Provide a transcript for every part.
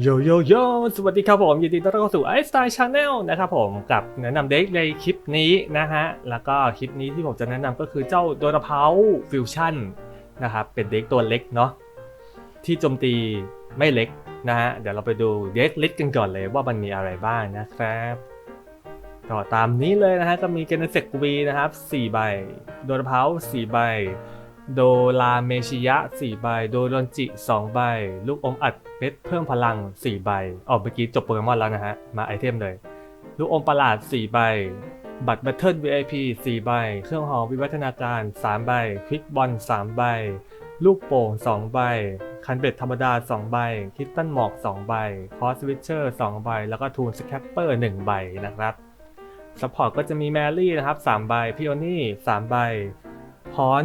โยโยโยสวัสดีครับผม ยินดีต้อนรับเข้าสู่ไอสไตล์ชาแนลนะครับผมกับแนะนำเด็กในคลิปนี้นะฮะ แล้วก็คลิปนี้ที่ผมจะแนะนำก็คือเจ้าโดนาเพาฟิวชั่นนะครับ เป็นเด็กตัวเล็กเนาะที่โจมตีไม่เล็กนะฮะ เดี๋ยวเราไปดูเด็กเลิสต์กันก่อนเลยว่ามันมีอะไรบ้างนะครับก็ตามนี้เลยนะฮะ ก็มีเกนเซกวีนะครับ4ใบ โดนาเพา4ใบ โดลาเมชิยะ 4 ใบ โดรอนจิ 2 ใบ ลูกอมอัดเม็ดเพิ่มพลัง 4 ใบอ๋อเมื่อกี้จบโปเกมอนแล้วนะฮะ มาไอเทมเลย ลูกอมประหลาด 4 ใบ บัตรแบตเทิล VIP 4 ใบ เครื่องหอวิวัฒนาการ 3 ใบ ควิกบอล 3 ใบ ลูกโป่ง 2 ใบ คันเบ็ดธรรมดา 2 ใบ คิตตันหมอก 2 ใบ คอสวิชเชอร์ 2 ใบ แล้วก็ทูนสแคปเปอร์ 1 ใบนะครับซัพพอร์ตก็จะมีแมรี่นะครับ 3 ใบพิโอนี่ 3 ใบ พอน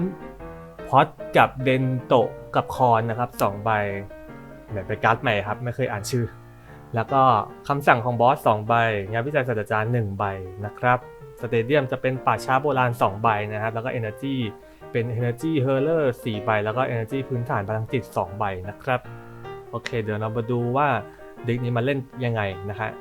พอดกับเดนโตกับคอนนะครับสองใบเหมือนเป็นการ์ดใหม่ครับไม่เคยอ่านชื่อ แล้วก็คำสั่งของบอส2ใบงานวิจัยศาสตราจารย์1ใบนะครับสเตเดียมจะเป็นป่าช้าโบราณ 2 ใบนะครับ แล้วก็ Energy เป็น Energy h u r l e r 4 ใบ แล้วก็ Energy พื้นฐานพลังจิต 2 ใบนะครับ โอเค เดี๋ยวเรามาดูว่าเด็กนี้มาเล่นยังไงนะฮะ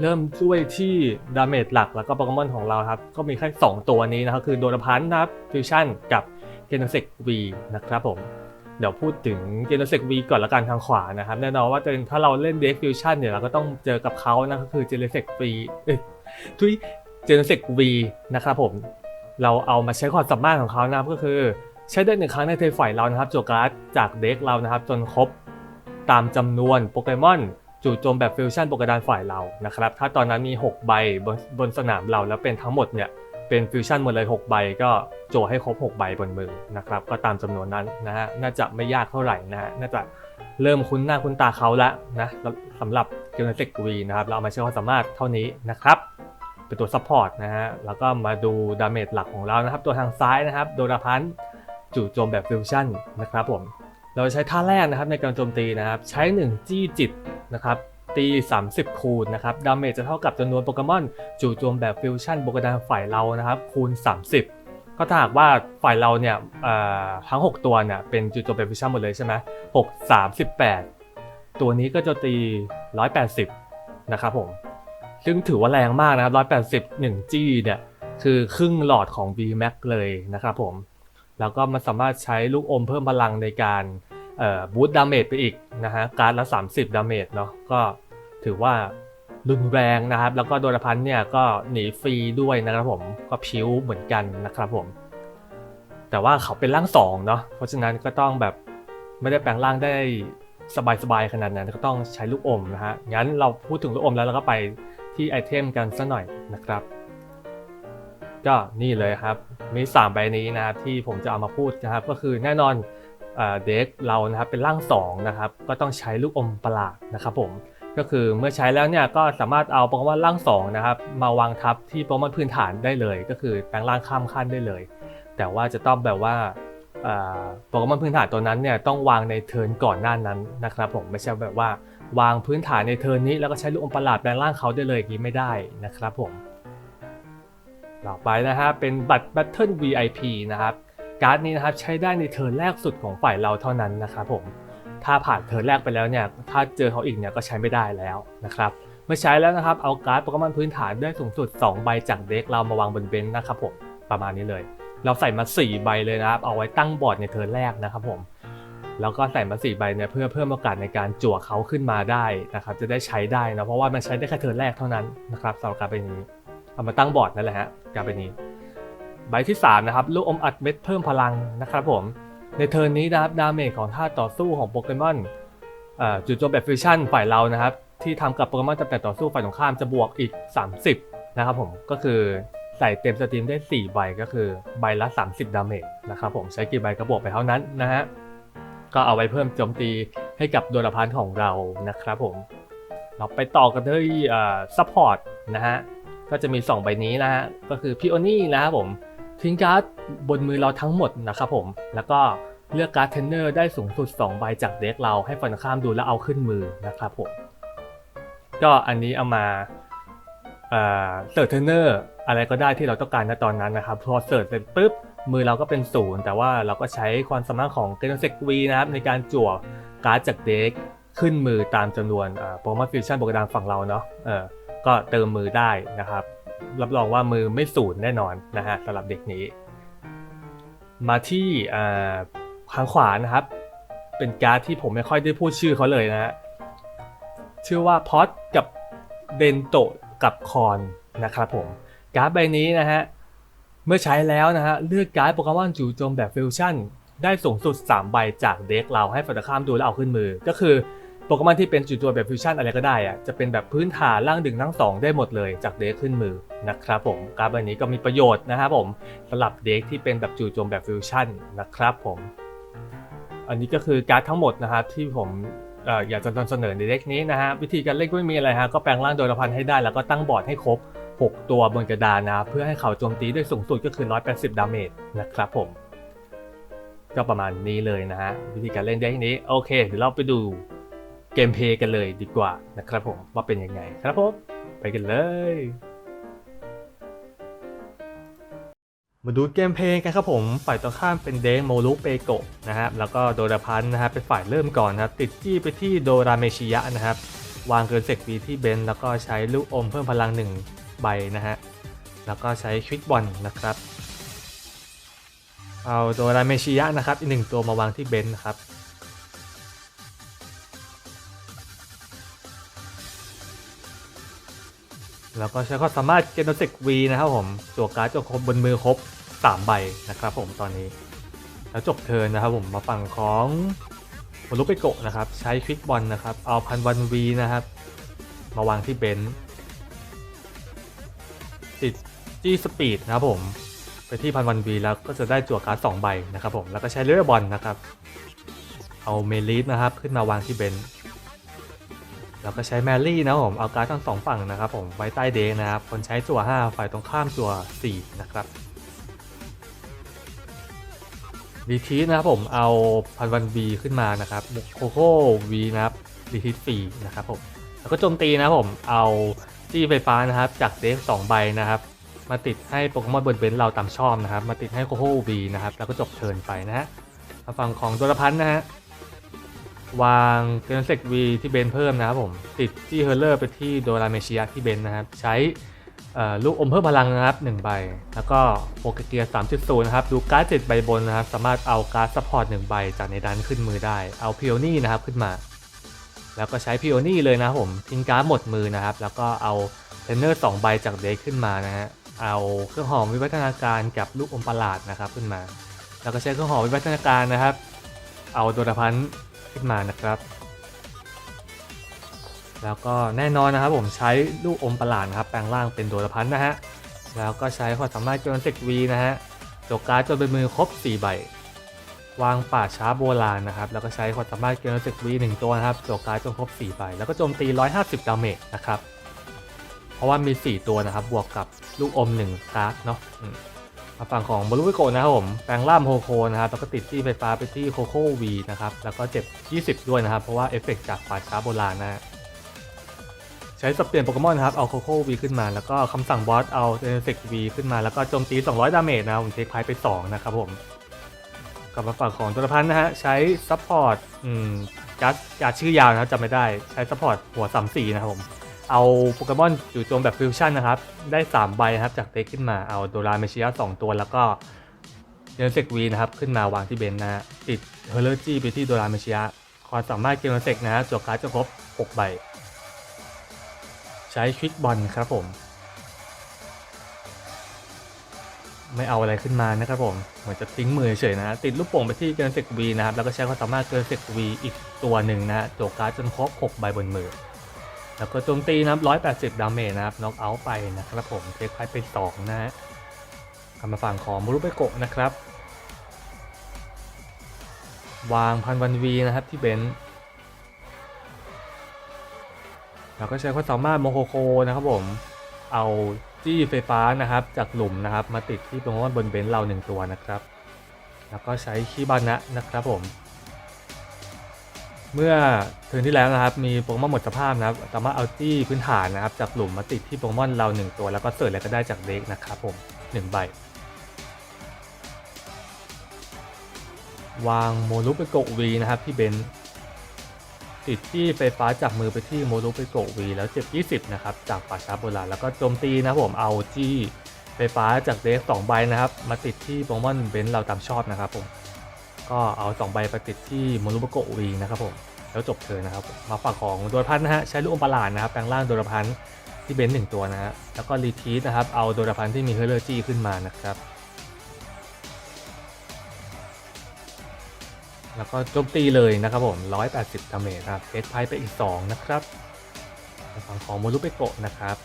เริ่มด้วยที่ดาเมจหลักแล้วก็โปเกมอนของเราครับ ก็มีแค่ 2 ตัวนี้นะครับ คือโดนพันนะครับฟิวชั่นกับ เกนเซกวีนะครับผม เดี๋ยวพูดถึงเกนเซกวีก่อนละกันทางขวานะครับ แน่นอนว่าถ้าเราเล่นเด็กฟิวชั่นเนี่ยเราก็ต้องเจอกับเขานะก็คือเจนเซกวีเอ้ยทุยเจนเซกวีนะครับผม เราเอามาใช้ความสามารถของเขานะครับก็คือใช้ได้หนึ่งครั้งในเทอร์ไฟเรานะครับโจการ์ดจากเด็กเรานะครับ จนครบตามจำนวนโปเกมอนจู่โจมแบบฟิวชั่นโปเกดานฝ่ายเรานะครับ ถ้าตอนนั้นมี 6 ใบบนบนสนามเราแล้วเป็นทั้งหมดเนี่ย เป็นฟิวชั่นหมดเลย 6 ใบก็โจให้ครบ 6 ใบบนมือนะครับก็ตามจำนวนนั้นนะฮะน่าจะไม่ยากเท่าไหร่นะฮะน่าจะเริ่มคุ้นหน้าคุ้นตาเขาแล้วนะสำหรับเกมเซกวีนะครับเราเอามาใช้ความสามารถเท่านี้นะครับเป็นตัวซัพพอร์ตนะฮะแล้วก็มาดูดาเมจหลักของเรานะครับ ตัวทางซ้ายนะครับโดราพันจู่โจมแบบฟิวชั่นนะครับผมเราใช้ท่าแรกนะครับในการโจมตีนะครับ ใช้ 1 จี้จิตนะครับ ตี 30 คูณนะครับดาเมจจะเท่ากับจำนวนโปเกมอนจู่โจมแบบฟิวชั่นโปเกดานฝ่ายเรานะครับคูณ 30 ก็ถ้าหากว่าฝ่ายเราเนี่ยทั้ง 6 ตัวเนี่ยเป็นจู่โจมแบบฟิวชั่นหมดเลยใช่ไหม6 38ตัวนี้ก็จะตี 180 นะครับผม ซึ่งถือว่าแรงมากนะครับ 180 1จี้เนี่ยคือครึ่งหลอดของ VMAX เลยนะครับผม แล้วก็มันสามารถใช้ลูกอมเพิ่มพลังในการบูตดาเมจไปอีกนะฮะ การละ 30 ดาเมจเนาะ ก็ ถือว่ารุนแรงนะครับ แล้วก็โดนพันเนี่ยก็หนีฟรีด้วยนะครับผมก็พิ้วเหมือนกันนะครับผม แต่ว่าเขาเป็นร่างสองเนาะเพราะฉะนั้นก็ต้องแบบไม่ได้แปลงร่างได้สบายๆขนาดนั้นก็ต้องใช้ลูกอมนะฮะงั้นเราพูดถึงลูกอมแล้วเราก็ไปที่ไอเทมกันสักหน่อยนะครับ ก็นี่เลยครับมี3ใบนี้นะครับที่ผมจะเอามาพูดนะครับ ก็คือแน่นอนเด็กเรานะครับเป็นร่าง2นะครับก็ต้องใช้ลูกอมประหลาดนะครับผม ก็คือเมื่อใช้แล้วเนี่ยก็สามารถเอาโปเกมอนร่าง2นะครับมาวางทับที่โปเกมอนพื้นฐานได้เลย ก็คือแปลงร่างข้ามขั้นได้เลย แต่ว่าจะต้องแบบว่าโปเกมอนพื้นฐานตัวนั้นเนี่ยต้องวางในเทิร์นก่อนหน้านั้นนะครับผมไม่ใช่แบบว่าวางพื้นฐานในเทิร์นนี้แล้วก็ใช้ลูกอมประหลาดแปลงร่างเขาได้เลยอย่างนี้ไม่ได้นะครับผมต่อไปนะฮะเป็นบัตร Battle VIP นะครับการ์ดนี้นะครับใช้ได้ในเทิร์นแรกสุดของฝ่ายเราเท่านั้นนะครับผม ถ้าผ่านเทิร์นแรกไปแล้วเนี่ยถ้าเจอเขาอีกเนี่ยก็ใช้ไม่ได้แล้วนะครับเมื่อใช้แล้วนะครับเอาการ์ดโปเกมอนพื้นฐานได้สูงสุด 2 ใบจากเด็กเรามาวางบนเบนซ์นะครับผมประมาณนี้เลย เราใส่มา 4 ใบเลยนะครับ เอาไว้ตั้งบอร์ดในเทิร์นแรกนะครับผมแล้วก็ใส่มา4ใบเนี่ยเพื่อเพิ่มโอกาสในการจั่วเขาขึ้นมาได้นะครับจะได้ใช้ได้นะเพราะว่ามันใช้ได้แค่เทิร์นแรกเท่านั้นนะครับสำหรับการเป็นนี้เอามาตั้งบอร์ดนั่นแหละฮะการเป็นนี้ ใบที่3นะครับลูกอมอัดเม็ดเพิ่มพลังนะครับผม ในเทิร์นนี้นะครับดาเมจของท่าต่อสู้ของโปเกมอนจู่โจมแบบฟิวชั่นฝ่ายเรานะครับ ที่ทำกับโปเกมอนจำแต่ต่อสู้ฝ่ายตรงข้ามจะบวกอีก 30 นะครับผมก็คือใส่เต็มสตรีมได้ 4 ใบก็คือใบละ 30 ดาเมจนะครับผมใช้กี่ใบก็บวกไปเท่านั้นนะฮะก็เอาไว้เพิ่มโจมตีให้กับโดนพันของเรานะครับผม เราไปต่อกันที่ซัพพอร์ตนะฮะก็จะมี 2 ใบนี้นะฮะก็คือพิโอนี่นะครับผม ทิ้งการ์ดบนมือเราทั้งหมดนะครับผม แล้วก็เลือกการ์ดเทนเนอร์ได้สูงสุด 2 ใบจากเด็กเราให้ฝั่งข้ามดูแล้วเอาขึ้นมือนะครับผม ก็อันนี้เอามาเสิร์ชเทนเนอร์อะไรก็ได้ที่เราต้องการณตอนนั้นนะครับ พอเสิร์ชเสร็จปุ๊บมือเราก็เป็นศูนย์แต่ว่าเราก็ใช้ความสามารถของเกนเซกวีนะครับในการจั่วการ์ดจากเด็กขึ้นมือตามจำนวนโปเกมอนฟิวชั่นโปเกดามฝั่งเราเนาะก็เติมมือได้นะครับ รับรองว่ามือไม่สูญแน่นอนนะฮะสำหรับเด็กนี้ มาที่อ่าข้างขวานะครับ เป็นการ์ดที่ผมไม่ค่อยได้พูดชื่อเขาเลยนะฮะชื่อว่าพอดกับเดนโตกับคอนนะครับผมการ์ดใบนี้นะฮะเมื่อใช้แล้วนะฮะเลือกการ์ดโปเกมอนจู่โจมแบบฟิวชั่นได้สูงสุด 3 ใบจากเด็กเราให้ฝ่ายตรงข้ามดูแล้วเอาขึ้นมือก็คือ โปเกมอนที่เป็นจู่โจมแบบฟิวชั่นอะไรก็ได้อะจะเป็นแบบพื้นฐานล่างดึงทั้งสองได้หมดเลยจากเด็กขึ้นมือนะครับผมการ์ดใบนี้ก็มีประโยชน์นะครับผมสำหรับเด็กที่เป็นแบบจู่โจมแบบฟิวชั่นนะครับผมอันนี้ก็คือการ์ดทั้งหมดนะครับที่ผมออยากจะนำเสนอในเด็กนี้นะฮะวิธีการเล่นก็ไม่มีอะไรฮะก็แปลงร่างโดยละพันให้ได้แล้วก็ตั้งบอร์ดให้ครบ 6 ตัวบนกระดานนะเพื่อให้เขาโจมตีได้สูงสุดก็คือ 180 ดาเมจนะครับผมก็ประมาณนี้เลยนะฮะวิธีการเล่นเด็กนี้โอเคเดี๋ยวเราไปดู เกมเพลย์กันเลยดีกว่านะครับผมว่าเป็นยังไงครับผมไปกันเลย มาดูเกมเพลย์กันครับผมฝ่ายตรงข้ามเป็นเดงโมรุเปโกะนะครับแล้วก็โดราพันนะครับเป็นฝ่ายเริ่มก่อนนะครับติดจี้ไปที่โดราเมชิยะนะครับวางเกินเซกบีที่เบนแล้วก็ใช้ลูกอมเพิ่มพลังหนึ่งใบนะฮะแล้วก็ใช้ควิกบอลนะครับเอาโดราเมชิยะนะครับอีกหนึ่งตัวมาวางที่เบนนะครับ แล้วก็ใช้ความสามารถเกนโนเซกวีนะครับผมตัวการ์ดจงครบบนมือครบ3ใบนะครับผมตอนนี้ แล้วจบเทินนะครับผมมาฝั่งของโมรุเปโกะนะครับ ใช้ควิกบอลนะครับ เอาพันวันวีนะครับ มาวางที่เบนซ์ติดจี้สปีดนะครับผมไปที่พันวันวีแล้วก็จะได้จั่วการ์ดสองใบนะครับผมแล้วก็ใช้เลือบอลนะครับ เอาเมลีฟนะครับ ขึ้นมาวางที่เบนซ์ แล้วก็ใช้แมรี่นะผมเอาการ์ดทั้งสองฝั่งนะครับผมไว้ใต้เดกนะครับคนใช้จั่ว5ฝ่ายตรงข้ามจั่ว4นะครับดีทีนะครับผมเอาพันวันบีขึ้นมานะครับโคโค่วีนะครับดีทีสี่นะครับผมแล้วก็โจมตีนะผมเอาจี้ไฟฟ้านะครับ จากเดกสองใบนะครับ มาติดให้โปเกมอนบนเบนซ์เราตามชอบนะครับ มาติดให้โคโค่วีนะครับ แล้วก็จบเทิร์นไปนะฮะมาฝั่งของตัวละพันนะฮะ วางเกนเซกวีที่เบนเพิ่มนะครับผมติดจี้เฮอร์เลอร์ไปที่โดราเมชิยะที่เบนนะครับใช้ลูกอมเพิ่มพลังนะครับ1ใบ แล้วก็โปเกเกียร์3.0นะครับดูการ์ด7ใบบนนะครับ สามารถเอาการ์ดซัพพอร์ต1ใบจากในดันขึ้นมือได้ เอาพิโอนี่นะครับขึ้นมา แล้วก็ใช้พิโอนี่เลยนะผมทิ้งการ์ดหมดมือนะครับ แล้วก็เอาเทนเนอร์2ใบจากเด็กขึ้นมานะฮะเอาเครื่องหอมวิวัฒนาการกับลูกอมประหลาดนะครับขึ้นมา แล้วก็ใช้เครื่องหอมวิวัฒนาการนะครับ เอาโดราพันธ์ ขึ้นมานะครับ แล้วก็แน่นอนนะครับผมใช้ลูกอมประหลาดครับแปลงร่างเป็นโดราพันธ์นะฮะแล้วก็ใช้ความสามารถเกินเซกวีนะฮะจกการ์ดจนเป็นมือครบ 4 ใบ วางป่าช้าโบราณนะครับ แล้วก็ใช้ความสามารถเกินเซกวี1ตัวนะครับจกการ์ดจนครบ 4 ใบ แล้วก็โจมตี 150 ดาเมจนะครับ เพราะว่ามี 4 ตัวนะครับ บวกกับลูกอม1การ์ดเนาะ ฝั่งของบรูวิโกะนะครับผมแปลงร่างโฮโคนะครับแล้วก็ติดที่ไฟฟ้าไปที่โคโค่วีนะครับแล้วก็เจ็บ 20 ด้วยนะครับ เพราะว่าเอฟเฟกต์จากป่าช้าโบราณนะฮะใช้สับเปลี่ยนโปเกมอนนะครับ เอาโคโค่วีขึ้นมา แล้วก็คำสั่งบอสเอาเอเฟกวีขึ้นมา แล้วก็โจมตี 200 ดาเมจนะครับผมเทคไพไป 2 นะครับผมกลับมาฝั่งของตัวละพันธ์นะฮะใช้ซัพพอร์ตอืมการ์ดการ์ดชื่อยาวนะครับจำไม่ได้ใช้ซัพพอร์ตหัวสามสี่นะครับผม เอาโปเกมอนจู่โจมแบบฟิวชั่นนะครับ ได้ 3 ใบนะครับ จากเด็กขึ้นมาเอาโดราเมชิยะ2ตัวแล้วก็เดนเซกวีนะครับ ขึ้นมาวางที่เบนนะฮะติดเฮอร์เลอร์จี้ไปที่โดราเมชิยะความสามารถเกมเซกนะฮะจวการ์ดจะครบ 6 ใบ ใช้ควิกบอลครับผม ไม่เอาอะไรขึ้นมานะครับผม เหมือนจะทิ้งมือเฉยนะ ติดลูกโป่งไปที่เกินเซกวีนะครับ แล้วก็ใช้ความสามารถเกินเซกวีอีกตัวหนึ่งนะฮะโจกการ์ดจนครบ 6 ใบบนมือ แล้วก็โจมตีนะครับ180 ดาเมจนะครับน็อกเอาท์ไปนะครับผมเทคไพไป2นะฮะกลับมาฝั่งของมูรุเปโกะนะครับ วางพันวันวีนะครับที่เบนซ์แล้วก็ใช้ความสามารถโมโคโคนะครับผม เอาจี้ไฟฟ้านะครับจากหลุมนะครับ มาติดที่โปเกมอนบนเบนซ์เราหนึ่งตัวนะครับ แล้วก็ใช้คีบานะนะครับผม เมื่อเทิร์นที่แล้วนะครับมีโปเกมอนหมดสภาพนะครับสามารถเอาจี้พื้นฐานนะครับจากหลุมมาติดที่โปเกมอนเราหนึ่งตัวแล้วก็เสิร์ชอะไรก็ได้จากเด็กนะครับผมหนึ่งใบ วางโมลุเปโกวีนะครับที่เบนติดที่ไฟฟ้าจากมือไปที่โมโนไปโกวีแล้วเจ็บ 20 นะครับ จากป่าช้าโบราณแล้วก็โจมตีนะผมเอาจี้ไฟฟ้าจากเดฟสองใบนะครับ มาติดที่โปเกมอนเบนเราตามชอบนะครับผม ก็เอาสองใบไปติดที่โมโนไปโกวีนะครับผมแล้วจบเทิร์นะครับ มาฝั่งของโดรพันนะฮะใช้ลูกอมประหลาดนะครับแปลงร่างโดรพันที่เบนหนึ่งตัวนะฮะแล้วก็รีทีสนะครับเอาโดรพันที่มีเฮอร์เลอร์จี้ขึ้นมานะครับแล้วก็โจมตีเลยนะครับผม 180ดาเมจนะครับเทสไพ่ไปอีก 2 นะครับฝั่งของโมรุเปโกะนะครับ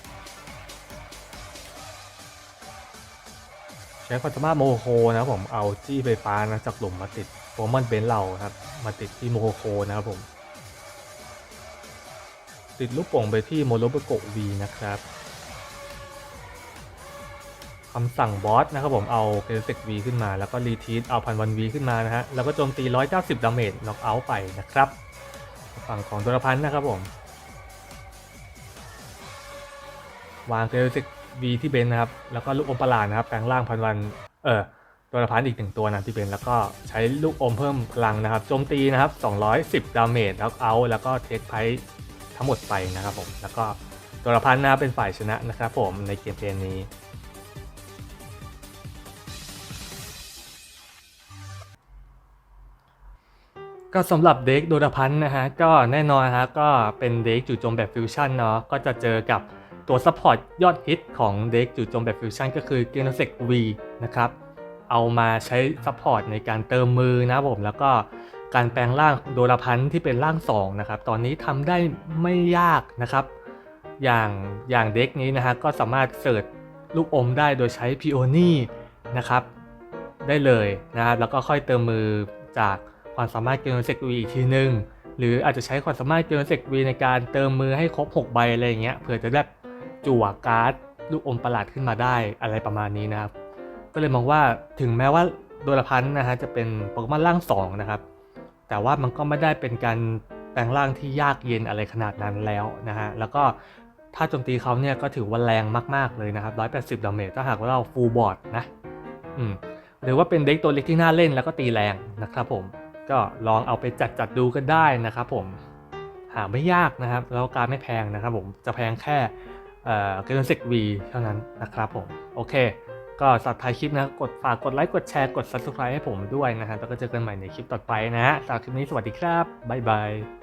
ช้ความสามารถโมโคนะผมเอาจี้ไฟฟ้านะจากหลุมมาติดโปรมอนเบนเราครับ มาติดที่โมโคนะครับผม ติดลูกโป่งไปที่โมโรเปโกวีนะครับคำสั่งบอสนะครับผมเอาเกรเซกวีขึ้นมา แล้วก็รีทีสเอาพันวันวีขึ้นมานะฮะแล้วก็โจมตี 190 ดาเมจน็อกเอาท์ไปนะครับ ฝั่งของตัวละพันนะครับผม วางเกรเซก วีที่เบนนะครับ แล้วก็ลูกอมประหลาดนะครับแปลงร่างพันวัน เออตัวละพันอีกหนึ่งตัวนะที่เบนแล้วก็ใช้ลูกอมเพิ่มพลังนะครับ โจมตีนะครับ 210 ดาเมจน็อกเอาท์แล้วก็เทคไพทั้งหมดไปนะครับผม แล้วก็ตัวละพันนะเป็นฝ่ายชนะนะครับผมในเกมเพลย์นี้ก็สำหรับเด็กโดดพันนะฮะก็แน่นอนฮะก็เป็นเด็กจู่โจมแบบฟิวชั่นเนาะก็จะเจอกับ ตัวซัพพอร์ตยอดฮิตของเด็กจู่โจมแบบฟิวชั่นก็คือเกนเซกวีนะครับ เอามาใช้ซัพพอร์ตในการเติมมือนะผม แล้วก็การแปลงร่างโดดพันที่เป็นร่าง 2 นะครับ ตอนนี้ทำได้ไม่ยากนะครับ อย่างอย่างเด็กนี้นะฮะก็สามารถเสิร์ชลูกอมได้โดยใช้พิโอนี่นะครับ ได้เลยนะครับ แล้วก็ค่อยเติมมือจากความสามารถเกมเซ็กวีอีกทีนึง หรืออาจจะใช้ความสามารถเกมเซ็กวีในการเติมมือให้ครบ 6 ใบอะไรอย่างเงี้ยเผื่อจะได้ จั่วการ์ดลูกอมประหลาดขึ้นมาได้อะไรประมาณนี้นะครับ ก็เลยมองว่าถึงแม้ว่าโดรพันธ์นะฮะจะเป็นโปเกมอนร่าง2นะครับ แต่ว่ามันก็ไม่ได้เป็นการแปลงร่างที่ยากเย็นอะไรขนาดนั้นแล้วนะฮะ แล้วก็ถ้าโจมตีเขาเนี่ยก็ถือว่าแรงมาก ๆ เลยนะครับ 180ดาเมจถ้าหากว่าเราฟูลบอร์ดนะ อืม หรือว่าเป็นเด็กตัวเล็กที่น่าเล่นแล้วก็ตีแรงนะครับผม ก็ลองเอาไปจัดจัดดูกันได้นะครับผม หาไม่ยากนะครับ แล้วการไม่แพงนะครับผม จะแพงแค่ เอ่อเกมเซ็กวีเท่านั้นนะครับผม โอเค ก็สับท้ายคลิปนะกดฝากกดไลค์กดแชร์กด subscribe ให้ผมด้วยนะฮะแล้วก็เจอกันใหม่ในคลิปต่อไปนะฮะสำหรับคลิปนี้สวัสดีครับ บ๊ายบาย